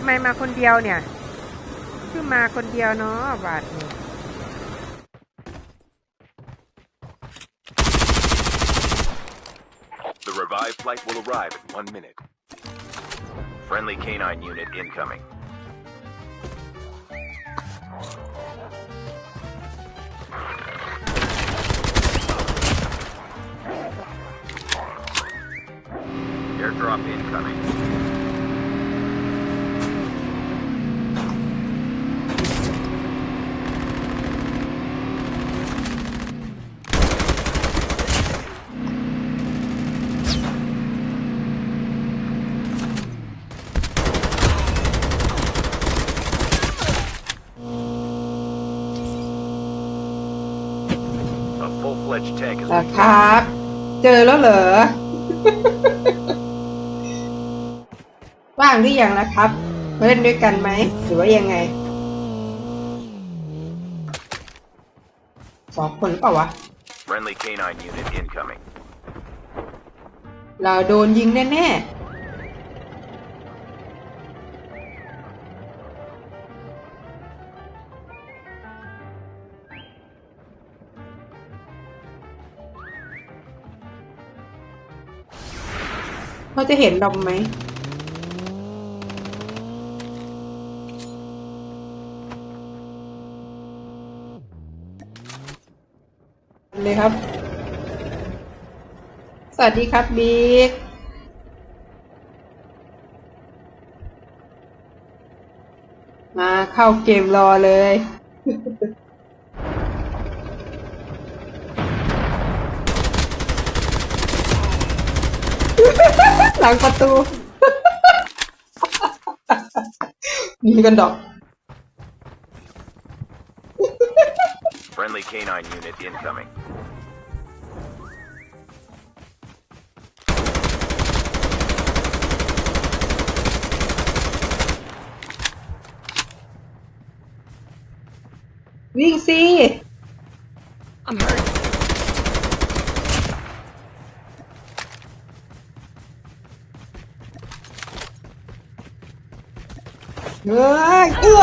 ทำไมมาคนเดียวเนี่ยคือมาคนเดียวเนาะบาทนี่ The revived flight will arrive in one minute. Friendly canine unit incoming. Airdrop incoming. 'A full-fledged tank has นะ been ครับ เจอแล้วเหรอ ว่างหรือยังนะครับ มาเล่นด้วยกันไหม หรือว่ายังไง สองคนหรือเปล่าวะ Friendly canine unit incoming. เราโดนยิงแน่ ๆ เขาจะเห็นเราไหมเลยครับ สวัสดีครับบิ๊กมาเข้าเกมรอเลย หลังประตูหนีกันดอก Friendly canine unit incoming. วิ่งสิ I'm hurt เฮ้ยเอื้อ